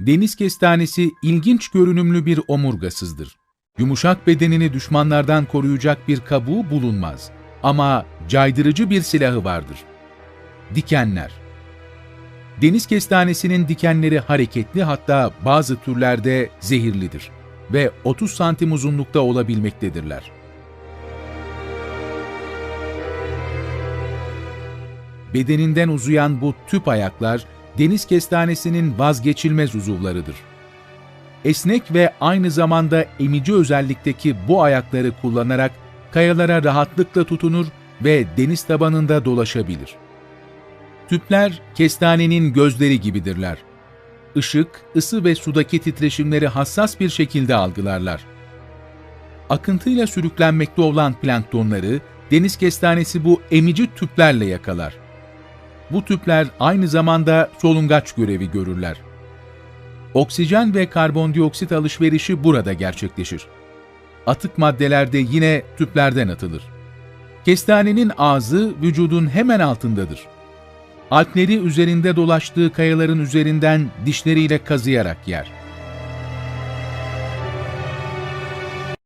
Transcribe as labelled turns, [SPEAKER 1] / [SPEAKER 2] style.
[SPEAKER 1] Deniz kestanesi ilginç görünümlü bir omurgasızdır. Yumuşak bedenini düşmanlardan koruyacak bir kabuğu bulunmaz. Ama caydırıcı bir silahı vardır. Dikenler Deniz kestanesinin dikenleri hareketli hatta bazı türlerde zehirlidir ve 30 santim uzunlukta olabilmektedirler. Bedeninden uzayan bu tüp ayaklar deniz kestanesinin vazgeçilmez uzuvlarıdır. Esnek ve aynı zamanda emici özellikteki bu ayakları kullanarak kayalara rahatlıkla tutunur ve deniz tabanında dolaşabilir. Tüpler kestanenin gözleri gibidirler. Işık, ısı ve sudaki titreşimleri hassas bir şekilde algılarlar. Akıntıyla sürüklenmekte olan planktonları deniz kestanesi bu emici tüplerle yakalar. Bu tüpler aynı zamanda solungaç görevi görürler. Oksijen ve karbondioksit alışverişi burada gerçekleşir. Atık maddeler de yine tüplerden atılır. Kestanenin ağzı vücudun hemen altındadır. Alpleri üzerinde dolaştığı kayaların üzerinden dişleriyle kazıyarak yer.